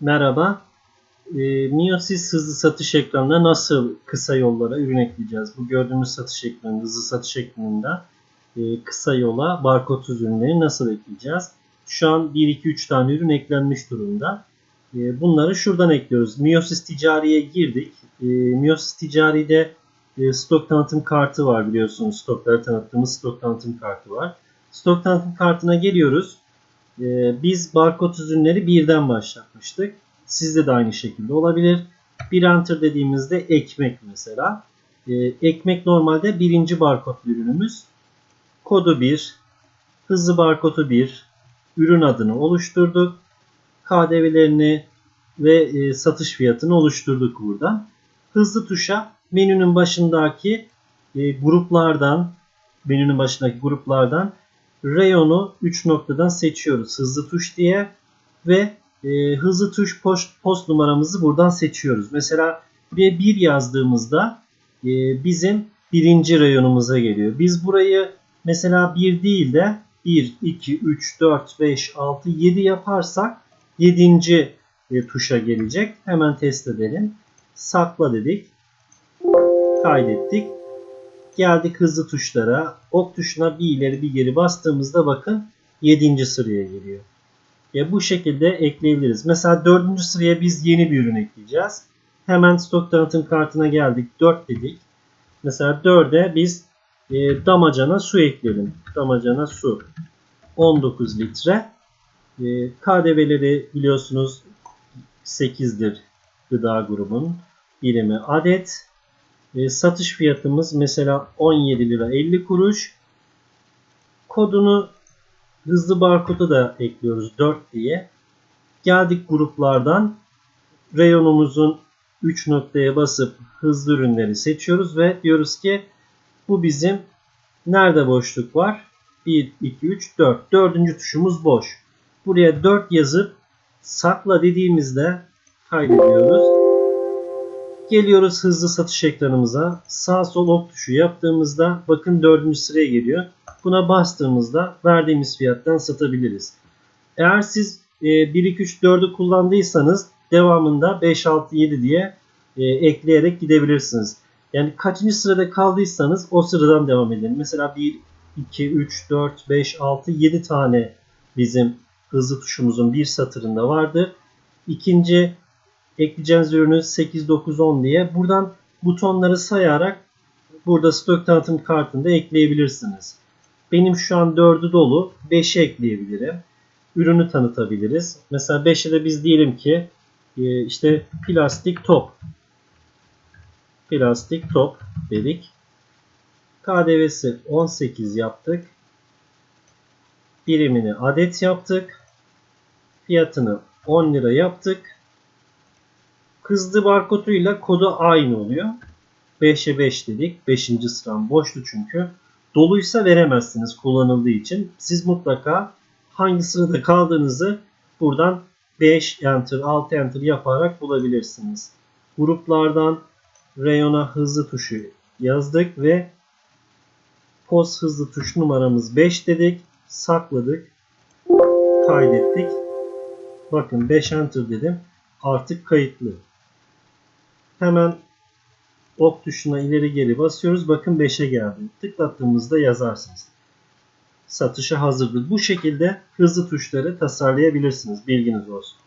Merhaba. E, Miosis hızlı satış ekranına nasıl kısa yollara ürün ekleyeceğiz? Bu gördüğümüz satış ekranı, hızlı satış ekranında e, kısa yola barkod ürünleri nasıl ekleyeceğiz? Şu an 1, 2, 3 tane ürün eklenmiş durumda. E, bunları şuradan ekliyoruz. Miosis Ticari'ye girdik. E, Miosis Ticari'de e, stok tanıtım kartı var biliyorsunuz. Stokları tanıttığımız stok tanıtım kartı var. Stok tanıtım kartına geliyoruz. Ee, biz barkod ürünleri birden başlatmıştık. Sizde de aynı şekilde olabilir. Bir enter dediğimizde ekmek mesela. Ee, ekmek normalde birinci barkod ürünümüz. Kodu 1, hızlı barkodu 1, ürün adını oluşturduk. KDV'lerini ve e, satış fiyatını oluşturduk burada. Hızlı tuşa menünün başındaki e, gruplardan menünün başındaki gruplardan reyonu 3 noktadan seçiyoruz hızlı tuş diye ve e, hızlı tuş post, post numaramızı buradan seçiyoruz. Mesela buraya 1 yazdığımızda e, bizim birinci reyonumuza geliyor. Biz burayı mesela 1 değil de 1, 2, 3, 4, 5, 6, 7 yaparsak 7. E, tuşa gelecek. Hemen test edelim. Sakla dedik. Kaydettik. Geldik hızlı tuşlara. Ok tuşuna bir ileri bir geri bastığımızda bakın 7. sıraya geliyor. Ya bu şekilde ekleyebiliriz. Mesela 4. sıraya biz yeni bir ürün ekleyeceğiz. Hemen stok tanıtım kartına geldik. 4 dedik. Mesela 4'e biz e, damacana su ekleyelim. Damacana su. 19 litre. E, KDV'leri biliyorsunuz 8'dir gıda grubun birimi adet. E, satış fiyatımız mesela 17 lira 50 kuruş. Kodunu hızlı barkodu da ekliyoruz 4 diye. Geldik gruplardan reyonumuzun 3 noktaya basıp hızlı ürünleri seçiyoruz ve diyoruz ki bu bizim nerede boşluk var? 1, 2, 3, 4. Dördüncü tuşumuz boş. Buraya 4 yazıp sakla dediğimizde kaydediyoruz. Geliyoruz hızlı satış ekranımıza. Sağ sol ok tuşu yaptığımızda bakın 4. sıraya geliyor. Buna bastığımızda verdiğimiz fiyattan satabiliriz. Eğer siz 1, 2, 3, 4'ü kullandıysanız devamında 5, 6, 7 diye e, ekleyerek gidebilirsiniz. Yani kaçıncı sırada kaldıysanız o sıradan devam edin. Mesela 1, 2, 3, 4, 5, 6, 7 tane bizim hızlı tuşumuzun bir satırında vardı. İkinci ekleyeceğiniz ürünü 8, 9, 10 diye buradan butonları sayarak burada stok tanıtım kartında ekleyebilirsiniz. Benim şu an 4'ü dolu. 5'e ekleyebilirim. Ürünü tanıtabiliriz. Mesela 5'e de biz diyelim ki e, işte plastik top. Plastik top dedik. KDV'si 18 yaptık. Birimini adet yaptık. Fiyatını 10 lira yaptık. Hızlı barkoduyla kodu aynı oluyor. 5'e 5 dedik. 5. sıram boştu çünkü. Doluysa veremezsiniz kullanıldığı için. Siz mutlaka hangi sırada kaldığınızı buradan 5 enter 6 enter yaparak bulabilirsiniz. Gruplardan reyona hızlı tuşu yazdık ve post hızlı tuş numaramız 5 dedik. Sakladık. Kaydettik. Bakın 5 enter dedim. Artık kayıtlı. Hemen ok tuşuna ileri geri basıyoruz. Bakın 5'e geldi. Tıklattığımızda yazarsınız. Satışa hazırdır. Bu şekilde hızlı tuşları tasarlayabilirsiniz. Bilginiz olsun.